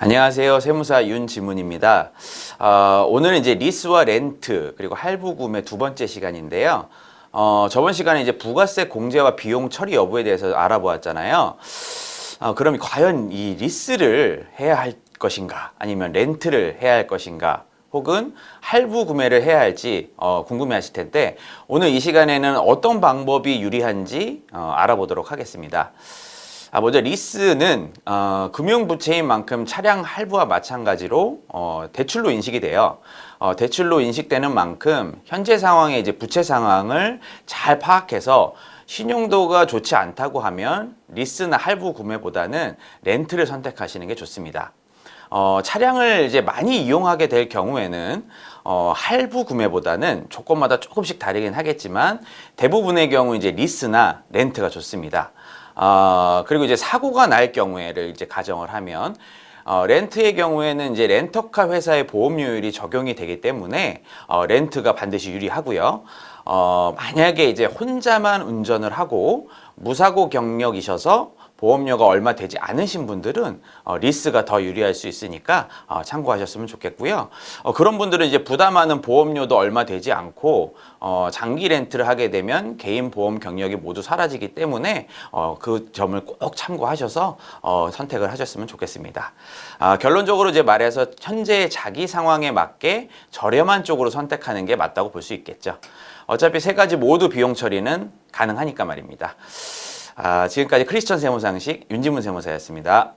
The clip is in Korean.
안녕하세요. 세무사 윤지문입니다. 어, 오늘은 이제 리스와 렌트 그리고 할부 구매 두 번째 시간인데요. 어, 저번 시간에 이제 부가세 공제와 비용 처리 여부에 대해서 알아보았잖아요. 어, 그럼 과연 이 리스를 해야 할 것인가 아니면 렌트를 해야 할 것인가 혹은 할부 구매를 해야 할지 어, 궁금해 하실 텐데 오늘 이 시간에는 어떤 방법이 유리한지 어, 알아보도록 하겠습니다. 아, 먼저 리스는 어, 금융부채인 만큼 차량 할부와 마찬가지로 어, 대출로 인식이 돼요. 어, 대출로 인식되는 만큼 현재 상황의 이제 부채 상황을 잘 파악해서 신용도가 좋지 않다고 하면 리스나 할부 구매보다는 렌트를 선택하시는 게 좋습니다. 어, 차량을 이제 많이 이용하게 될 경우에는 어, 할부 구매보다는 조건마다 조금씩 다르긴 하겠지만 대부분의 경우 이제 리스나 렌트가 좋습니다. 어, 그리고 이제 사고가 날 경우에를 이제 가정을 하면 어, 렌트의 경우에는 이제 렌터카 회사의 보험료율이 적용이 되기 때문에 어, 렌트가 반드시 유리하고요. 어, 만약에 이제 혼자만 운전을 하고 무사고 경력이셔서 보험료가 얼마 되지 않으신 분들은 어, 리스가 더 유리할 수 있으니까 어, 참고하셨으면 좋겠고요. 어, 그런 분들은 이제 부담하는 보험료도 얼마 되지 않고 어, 장기 렌트를 하게 되면 개인 보험 경력이 모두 사라지기 때문에 어, 그 점을 꼭 참고하셔서 어, 선택을 하셨으면 좋겠습니다. 아, 결론적으로 이제 말해서 현재 자기 상황에 맞게 저렴한 쪽으로 선택하는 게 맞다고 볼 수 있겠죠. 어차피 세 가지 모두 비용 처리는 가능하니까 말입니다. 아, 지금까지 크리스천 세무상식 윤지문 세무사였습니다.